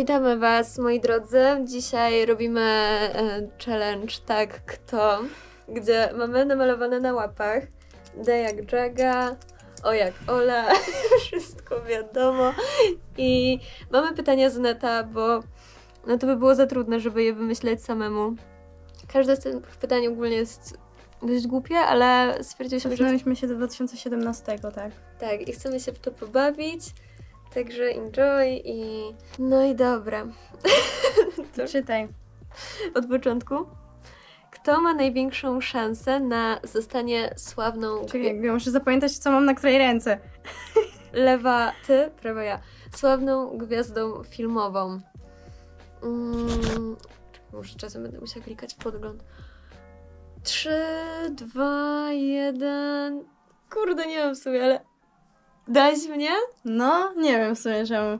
Witamy Was, moi drodzy. Dzisiaj robimy e, challenge tak kto, gdzie mamy namalowane na łapach D jak Jaga, O jak Ola, wszystko wiadomo. I mamy pytania z neta, bo no to by było za trudne, żeby je wymyśleć samemu. Każde z tych pytań ogólnie jest dość głupie, ale stwierdziliśmy, że Cofnęliśmy się do 2017, tak. tak, i chcemy się w to pobawić. Także enjoy i... No i dobra. To czytaj. Od początku. Kto ma największą szansę na zostanie sławną... Czekaj, ja muszę zapamiętać, co mam na której ręce. Lewa ty, prawa ja. Sławną gwiazdą filmową. Mm, może czasem będę musiała klikać w podgląd. Trzy, dwa, jeden... Kurde, nie wiem w sumie, ale... Dałeś mnie? No, nie wiem w sumie czemu.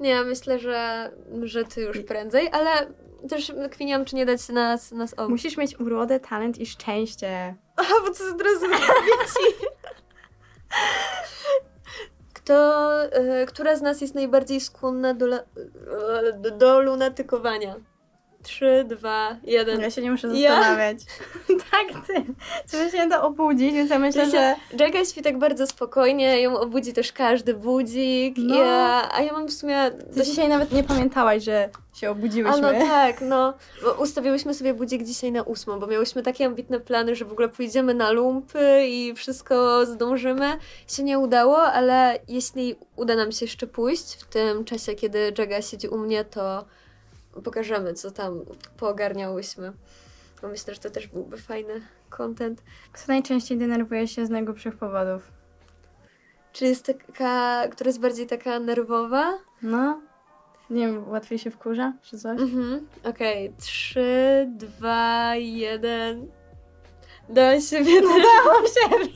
Nie, myślę, że, że ty już prędzej, ale też kwiniam, czy nie dać nas, nas obu. Musisz mieć urodę, talent i szczęście. Aha, bo to od razu dzieci. Kto, e, która z nas jest najbardziej skłonna do, la, do lunatykowania? Trzy, dwa, jeden. Ja się nie muszę Ja? zastanawiać. tak, ty. Trzeba się to obudzić, więc ja myślę, że... Jacka śpi tak bardzo spokojnie, ją obudzi też każdy budzik, No. ja, a ja mam w sumie... Ty dzisiaj nawet nie pamiętałaś, że się A obudziłyśmy. no tak, no. Bo ustawiłyśmy sobie budzik dzisiaj na ósmą, bo miałyśmy takie ambitne plany, że w ogóle pójdziemy na lumpy i wszystko zdążymy. Się nie udało, ale jeśli uda nam się jeszcze pójść w tym czasie, kiedy Jaga siedzi u mnie, to pokażemy, co tam poogarniałyśmy. Bo myślę, że to też byłby fajny content. Kto najczęściej denerwuje się z najgłupszych powodów? Czy jest taka, która jest bardziej taka nerwowa? No. Nie wiem, łatwiej się wkurza, czy coś? Mhm. Okej, trzy, dwa, jeden. Do siebie. Udało się!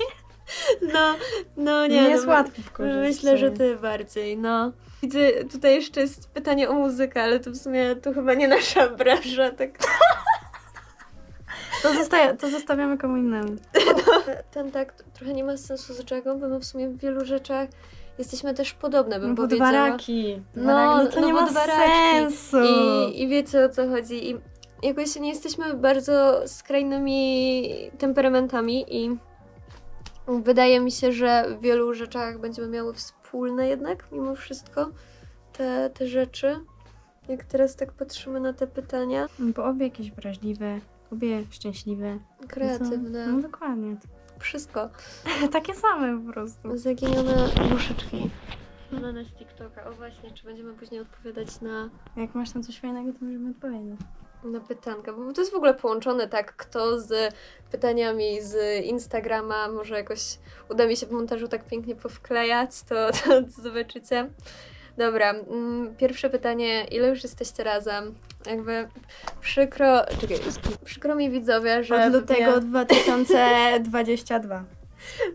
No, no nie. Nie, no, jest my- łatwo wkurzyć. Myślę, że ty bardziej, no. Widzę, tutaj jeszcze jest pytanie o muzykę, ale to w sumie to chyba nie nasza branża, tak. To, zosta- to zostawiamy komu innemu. Ten tak trochę nie ma sensu z Jagą, bo my w sumie w wielu rzeczach jesteśmy też podobne, bym No powiedziała. dwa raki. Dwa No, no to no nie ma sensu. I, I wiecie o co chodzi. I jakoś nie jesteśmy bardzo skrajnymi temperamentami i wydaje mi się, że w wielu rzeczach będziemy miały wspólne jednak, mimo wszystko, te, te rzeczy. Jak teraz tak patrzymy na te pytania. Bo obie jakieś wrażliwe, obie szczęśliwe. Kreatywne. No dokładnie. Wszystko. Takie same po prostu. Zaginione duszyczki. Znane z TikToka. O właśnie, czy będziemy później odpowiadać na Jak masz tam coś fajnego, to możemy odpowiedzieć. Na pytanka, bo to jest w ogóle połączone tak, kto z pytaniami z Instagrama, może jakoś uda mi się w montażu tak pięknie powklejać, to, to zobaczycie. Dobra, mm, pierwsze pytanie, ile już jesteście razem? Jakby przykro, czekaj, przykro mi widzowie, że... Od lutego pewnie- 2022.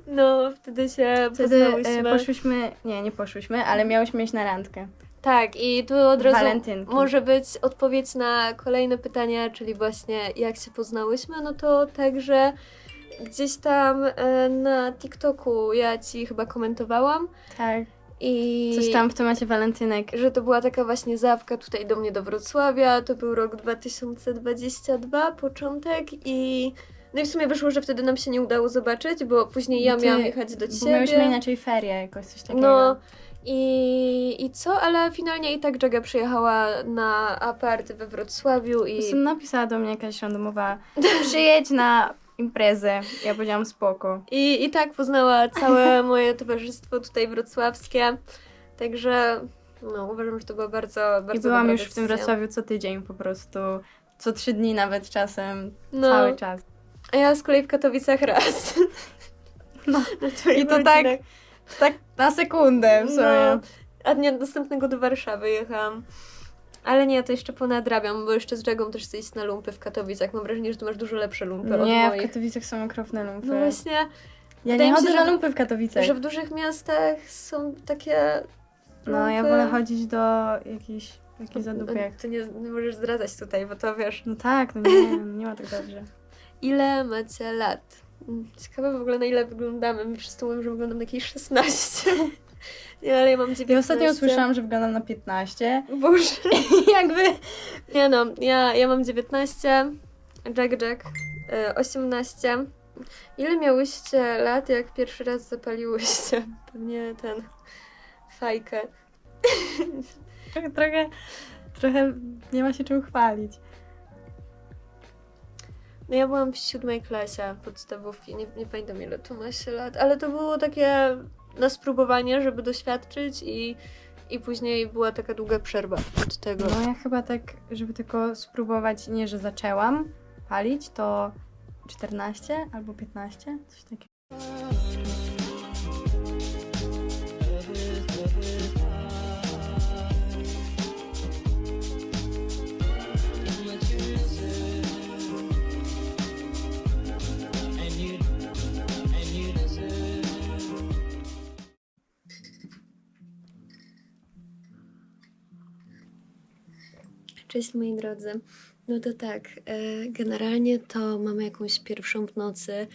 No, wtedy się Wtedy e, poznałyśmy. poszłyśmy, nie, nie poszłyśmy, ale miałyśmy iść na randkę. Tak, i tu od razu Walentynki. może być odpowiedź na kolejne pytania, czyli właśnie jak się poznałyśmy, no to także gdzieś tam e, na TikToku ja ci chyba komentowałam Tak. i Coś tam w temacie walentynek. że to była taka właśnie zawka tutaj do mnie do Wrocławia, to był rok 2022, początek i no i w sumie wyszło, że wtedy nam się nie udało zobaczyć, bo później ja ty- miałam jechać do Bo ciebie. miałyśmy inaczej ferie, jakoś coś takiego. No i, i co, ale finalnie i tak Jaga przyjechała na apart we Wrocławiu i prostu napisała do mnie jakaś randomowa, przyjedź na imprezę. Ja powiedziałam spoko. I, I tak poznała całe moje towarzystwo tutaj wrocławskie. Także no, uważam, że to była bardzo, bardzo I byłam już w tym decyzja. Wrocławiu co tydzień po prostu. Co trzy dni nawet czasem. No, Cały czas. a ja z kolei w Katowicach raz. No. Na twoich I to tak. Tak na sekundę w sumie. No, a dnia następnego do Warszawy jechałam. Ale nie, to jeszcze ponadrabiam, bo jeszcze z Jagą też chcę iść na lumpy w Katowicach. Mam wrażenie, że ty masz dużo lepsze lumpy od Nie, w. Katowicach są okropne lumpy. No właśnie, ja nie się, chodzę że- na lumpy w Katowicach. że w dużych miastach są takie No, ja lumpy. wolę chodzić do jakichś Taki zadupiak. Ty nie, nie możesz zdradzać tutaj, bo to wiesz. No tak, no nie, nie ma tak dobrze. Ile macie lat? Mm, Ciekawe w ogóle na ile wyglądamy. My wszyscy mówią, że wyglądam na jakieś 16. Nie, ale ja mam 19. Ja ostatnio usłyszałam, że wyglądam na 15. Boże. Jakby... Nie no, ja, ja mam 19, Jack Jack y, 18. Ile miałyście lat, jak pierwszy raz zapaliłyście? Pewnie ten fajkę. Trochę, trochę nie ma się czym chwalić. No ja byłam w siódmej klasie podstawówki, nie, nie pamiętam ile to ma się lat, ale to było takie na spróbowanie, żeby doświadczyć i, i później była taka długa przerwa od tego. No ja chyba tak, żeby tylko spróbować, nie, że zaczęłam palić, to 14 albo 15, coś takiego. Cześć moi drodzy. No to tak, e, generalnie to mamy jakąś pierwszą w nocy.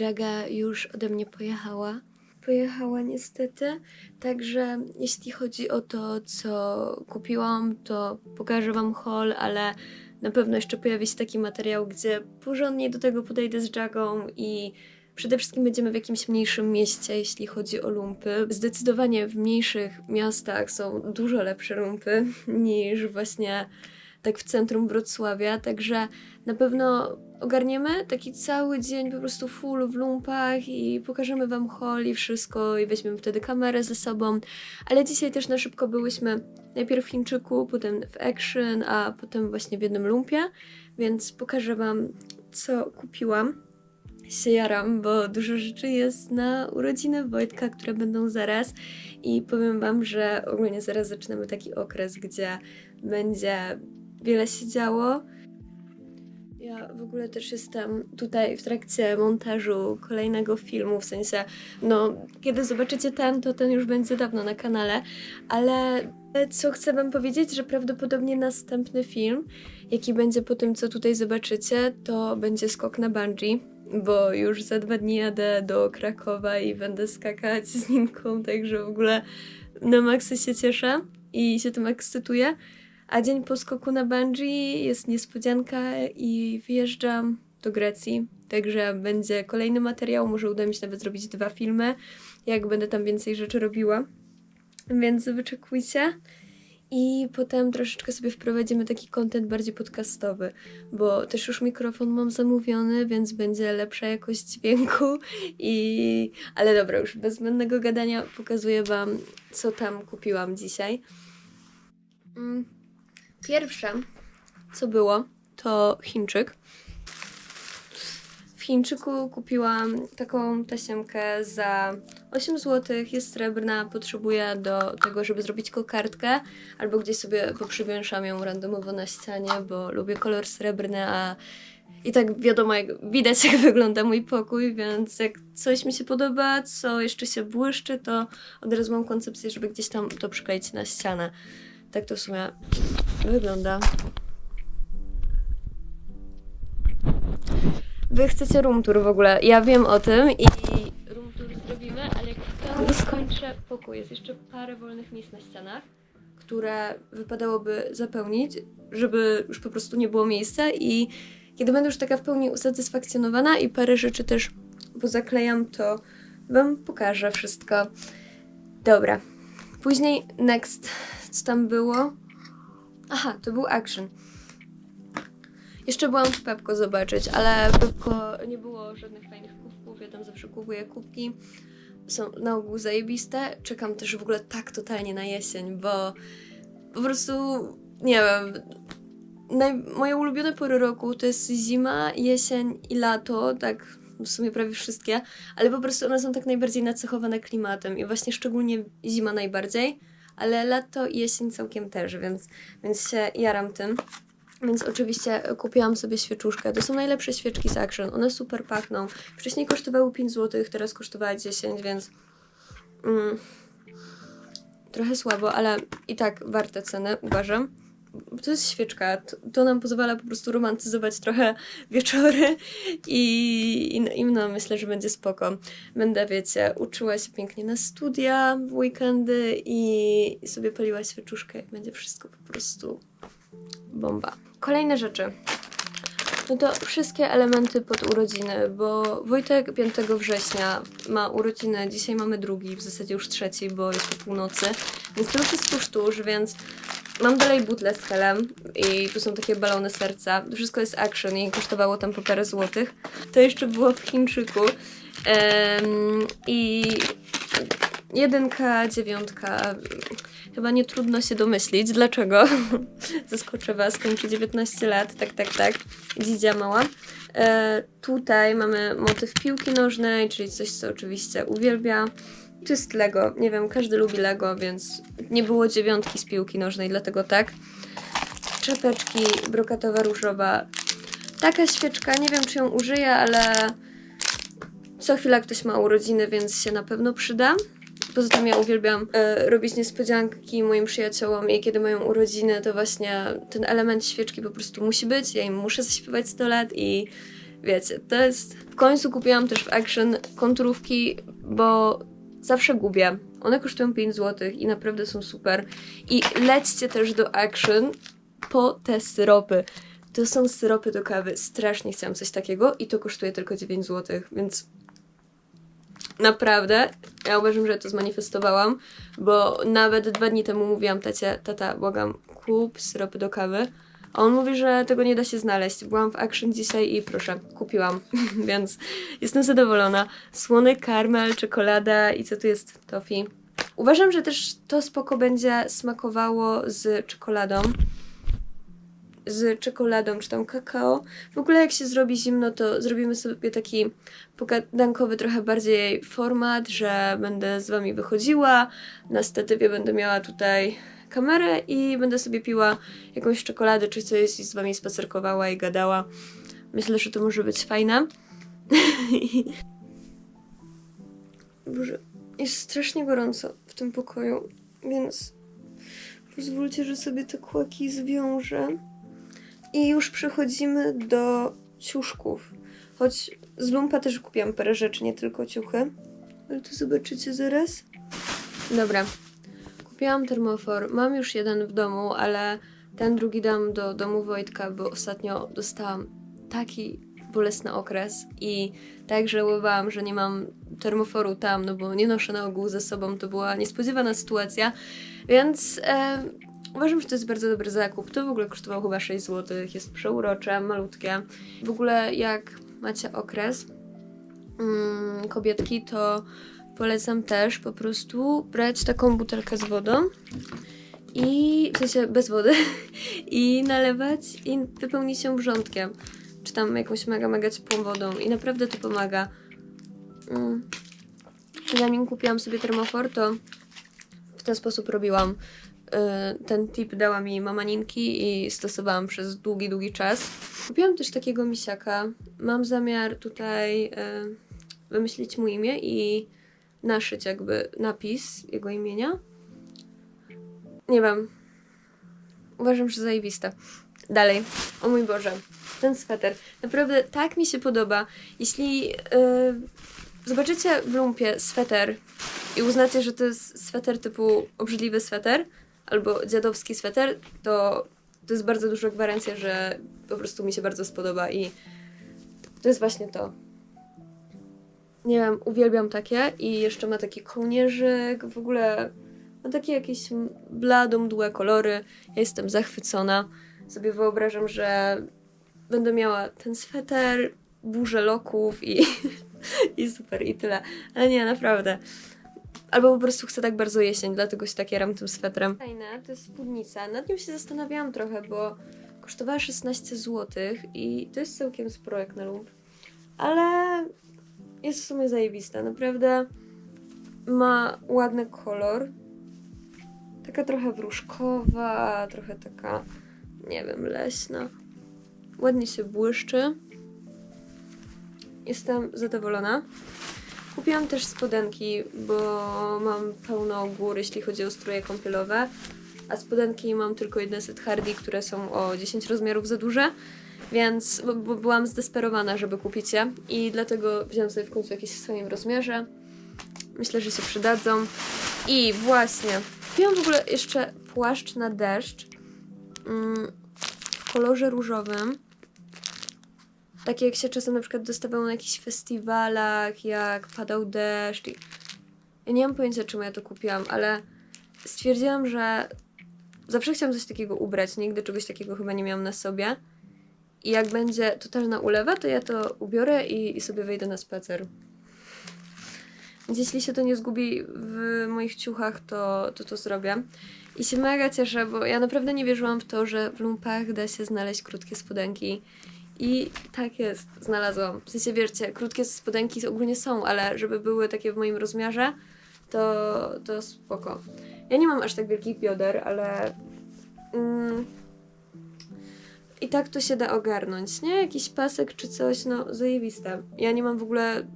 Jaga już ode mnie pojechała. Pojechała niestety, także jeśli chodzi o to, co kupiłam, to pokażę Wam haul, ale na pewno jeszcze pojawi się taki materiał, gdzie porządnie do tego podejdę z Jagą i przede wszystkim będziemy w jakimś mniejszym mieście, jeśli chodzi o lumpy. Zdecydowanie w mniejszych miastach są dużo lepsze lumpy niż właśnie tak w centrum Wrocławia, także na pewno ogarniemy taki cały dzień po prostu full w lumpach i pokażemy Wam hall i wszystko i weźmiemy wtedy kamerę ze sobą, ale dzisiaj też na szybko byłyśmy najpierw w Chińczyku, potem w Action, a potem właśnie w jednym lumpie, więc pokażę Wam co kupiłam. Się jaram, bo dużo rzeczy jest na urodziny Wojtka, które będą zaraz i powiem Wam, że ogólnie zaraz zaczynamy taki okres, gdzie będzie wiele się działo. Ja w ogóle też jestem tutaj w trakcie montażu kolejnego filmu, w sensie, no, kiedy zobaczycie ten, to ten już będzie dawno na kanale, ale co chcę Wam powiedzieć, że prawdopodobnie następny film, jaki będzie po tym, co tutaj zobaczycie, to będzie skok na bungee, bo już za dwa dni jadę do Krakowa i będę skakać z Ninką, także w ogóle na maksa się cieszę i się tym ekscytuję. A dzień po skoku na bungee jest niespodzianka i wyjeżdżam do Grecji. Także będzie kolejny materiał. Może uda mi się nawet zrobić dwa filmy, jak będę tam więcej rzeczy robiła. Więc wyczekujcie. I potem troszeczkę sobie wprowadzimy taki content bardziej podcastowy, bo też już mikrofon mam zamówiony, więc będzie lepsza jakość dźwięku. I... Ale dobra, już bez zbędnego gadania pokazuję Wam, co tam kupiłam dzisiaj. Mm. Pierwsze, co było, to Chińczyk. W Chińczyku kupiłam taką tasiemkę za 8 zł, jest srebrna, potrzebuję do tego, żeby zrobić kokardkę, albo gdzieś sobie poprzywiększam ją randomowo na ścianie, bo lubię kolor srebrny, a i tak wiadomo, jak, widać jak wygląda mój pokój, więc jak coś mi się podoba, co jeszcze się błyszczy, to od razu mam koncepcję, żeby gdzieś tam to przykleić na ścianę. Tak to w sumie wygląda. Wy chcecie room tour w ogóle. Ja wiem o tym i room tour zrobimy, ale jak to skończę pokój, jest jeszcze parę wolnych miejsc na ścianach, które wypadałoby zapełnić, żeby już po prostu nie było miejsca i kiedy będę już taka w pełni usatysfakcjonowana i parę rzeczy też pozaklejam, to wam pokażę wszystko. Dobra. Później next, co tam było? Aha, to był action. Jeszcze byłam w Pepko zobaczyć, ale Pepko nie było żadnych fajnych kubków. Ja tam zawsze kupuję kubki. Są na ogół zajebiste. Czekam też w ogóle tak totalnie na jesień, bo po prostu nie wiem. Naj, moje ulubione pory roku to jest zima, jesień i lato, tak w sumie prawie wszystkie, ale po prostu one są tak najbardziej nacechowane klimatem i właśnie szczególnie zima najbardziej, ale lato i jesień całkiem też, więc, więc się jaram tym. Więc oczywiście kupiłam sobie świeczuszkę. To są najlepsze świeczki z Action. One super pachną. Wcześniej kosztowały 5 zł, teraz kosztowała 10, więc mm, trochę słabo, ale i tak warte ceny, uważam. To jest świeczka. To, to nam pozwala po prostu romantyzować trochę wieczory i, i, i no, myślę, że będzie spoko. Będę, wiecie, uczyła się pięknie na studia w weekendy i, i sobie paliła świeczuszkę i będzie wszystko po prostu bomba. Kolejne rzeczy. No to wszystkie elementy pod urodziny, bo Wojtek 5 września ma urodziny, dzisiaj mamy drugi, w zasadzie już trzeci, bo jest po północy, więc to już jest tuż, tuż, więc mam dalej butlę z helem i tu są takie balony serca. Wszystko jest action i kosztowało tam po parę złotych. To jeszcze było w Chińczyku. Em, I jedynka, dziewiątka, chyba nie trudno się domyślić, dlaczego. Zaskoczę Was, kończy 19 lat, tak, tak, tak. Dzidzia mała. E, tutaj mamy motyw piłki nożnej, czyli coś, co oczywiście uwielbia. Tu jest Lego. Nie wiem, każdy lubi Lego, więc nie było dziewiątki z piłki nożnej, dlatego tak. Czapeczki, brokatowa, różowa. Taka świeczka, nie wiem czy ją użyję, ale co chwila ktoś ma urodziny, więc się na pewno przyda. Poza tym ja uwielbiam e, robić niespodzianki moim przyjaciołom i kiedy mają urodziny, to właśnie ten element świeczki po prostu musi być. Ja im muszę zaśpiewać 100 lat i wiecie, to jest... W końcu kupiłam też w Action konturówki, bo zawsze gubię. One kosztują 5 zł i naprawdę są super. I lećcie też do Action po te syropy. To są syropy do kawy. Strasznie chciałam coś takiego i to kosztuje tylko 9 zł, więc naprawdę ja uważam, że to zmanifestowałam, bo nawet dwa dni temu mówiłam tacie, tata, błagam, kup syropy do kawy. A on mówi, że tego nie da się znaleźć. Byłam w Action dzisiaj i proszę, kupiłam, więc jestem zadowolona. Słony karmel, czekolada i co tu jest? Toffee. Uważam, że też to spoko będzie smakowało z czekoladą. Z czekoladą czy tam kakao. W ogóle jak się zrobi zimno, to zrobimy sobie taki pogadankowy trochę bardziej format, że będę z wami wychodziła, na statywie będę miała tutaj kamerę i będę sobie piła jakąś czekoladę czy coś i z wami spacerkowała i gadała. Myślę, że to może być fajne. Boże, jest strasznie gorąco w tym pokoju, więc pozwólcie, że sobie te kłaki zwiążę. I już przechodzimy do ciuszków. Choć z lumpa też kupiłam parę rzeczy, nie tylko ciuchy. Ale to zobaczycie zaraz. Dobra. Kupiłam termofor. Mam już jeden w domu, ale ten drugi dam do domu Wojtka, bo ostatnio dostałam taki bolesny okres i tak żałowałam, że nie mam termoforu tam, no bo nie noszę na ogół ze sobą. To była niespodziewana sytuacja, więc e, uważam, że to jest bardzo dobry zakup. To w ogóle kosztowało chyba 6 zł, jest przeurocze, malutkie. W ogóle jak macie okres mm, kobietki, to polecam też po prostu brać taką butelkę z wodą i w sensie bez wody i nalewać i wypełnić ją wrzątkiem, czy tam jakąś mega, mega ciepłą wodą i naprawdę to pomaga. Mm. Zanim kupiłam sobie termofor, to w ten sposób robiłam. Y, Ten tip dała mi mama Ninki i stosowałam przez długi, długi czas. Kupiłam też takiego misiaka. Mam zamiar tutaj y, wymyślić mu imię i naszyć jakby napis jego imienia. Nie wiem. Uważam, że zajebiste. Dalej. O mój Boże. Ten sweter. Naprawdę tak mi się podoba. Jeśli yy, zobaczycie w lumpie sweter i uznacie, że to jest sweter typu obrzydliwy sweter albo dziadowski sweter, to to jest bardzo duża gwarancja, że po prostu mi się bardzo spodoba i to jest właśnie to. Nie wiem, uwielbiam takie i jeszcze ma taki kołnierzyk, w ogóle ma takie jakieś blado, mdłe kolory. Ja jestem zachwycona. Sobie wyobrażam, że będę miała ten sweter, burzę loków i, i super, i tyle. Ale nie, naprawdę. Albo po prostu chcę tak bardzo jesień, dlatego się tak jaram tym swetrem. Fajne, to jest spódnica. Nad nią się zastanawiałam trochę, bo kosztowała 16 zł i to jest całkiem sporo jak na lump. Ale jest w sumie zajebista, naprawdę ma ładny kolor. Taka trochę wróżkowa, trochę taka, nie wiem, leśna. Ładnie się błyszczy. Jestem zadowolona. Kupiłam też spodenki, bo mam pełno gór, jeśli chodzi o stroje kąpielowe. a spodenki mam tylko jedne set Hardy, które są o 10 rozmiarów za duże, więc bo, byłam zdesperowana, żeby kupić je i dlatego wziąłam sobie w końcu jakieś w swoim rozmiarze. Myślę, że się przydadzą. I właśnie, kupiłam w ogóle jeszcze płaszcz na deszcz mm, w kolorze różowym. Takie jak się czasem na przykład dostawało na jakichś festiwalach, jak padał deszcz. I... Ja nie mam pojęcia, czemu ja to kupiłam, ale stwierdziłam, że zawsze chciałam coś takiego ubrać. Nigdy czegoś takiego chyba nie miałam na sobie. I jak będzie totalna ulewa, to ja to ubiorę i, i sobie wejdę na spacer. Więc jeśli się to nie zgubi w moich ciuchach, to to, to zrobię. I się mega cieszę, bo ja naprawdę nie wierzyłam w to, że w lumpach da się znaleźć krótkie spodenki. I tak jest, znalazłam. W sensie wiercie, krótkie spodenki ogólnie są, ale żeby były takie w moim rozmiarze, to, to spoko. Ja nie mam aż tak wielkich bioder, ale mm, i tak to się da ogarnąć, nie? Jakiś pasek czy coś, no zajebiste. Ja nie mam w ogóle,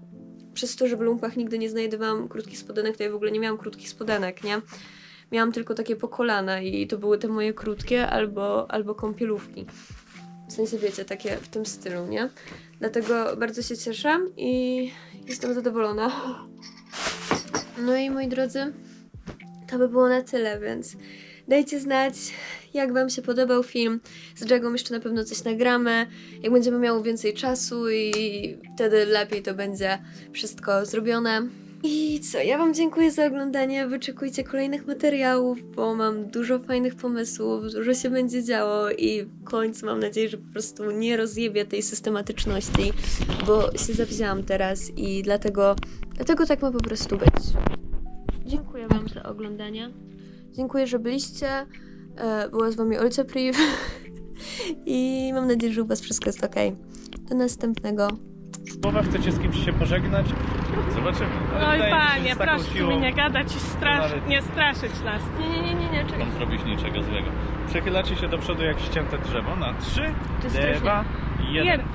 przez to, że w lumpach nigdy nie znajdowałam krótkich spodenek, to ja w ogóle nie miałam krótkich spodenek, nie? Miałam tylko takie po kolana i to były te moje krótkie albo, albo kąpielówki. W sensie, wiecie, takie w tym stylu, nie? Dlatego bardzo się cieszę i jestem zadowolona. No i moi drodzy, to by było na tyle, więc dajcie znać, jak Wam się podobał film. Z Jagą jeszcze na pewno coś nagramy, jak będziemy miały więcej czasu i wtedy lepiej to będzie wszystko zrobione. I co, ja Wam dziękuję za oglądanie, wyczekujcie kolejnych materiałów, bo mam dużo fajnych pomysłów, dużo się będzie działo i w końcu mam nadzieję, że po prostu nie rozjebię tej systematyczności, bo się zawzięłam teraz i dlatego, dlatego tak ma po prostu być. Dziękuję Wam za oglądanie. Dziękuję, że byliście. E, Była z Wami Olcia Priv. I mam nadzieję, że u Was wszystko jest ok. Do następnego. Słowa chcecie z kimś się pożegnać? Zobaczymy. Ale No i wydaje mi się, że panie, z taką proszę siłą mi nie gadać i strasz, nawet- nie straszyć nas. Nie, nie, nie, nie, nie, czekaj. Pan zrobić niczego złego. Przechylacie się do przodu jak ścięte drzewo na trzy, jest strasznie. dwa, jeden. Jeden.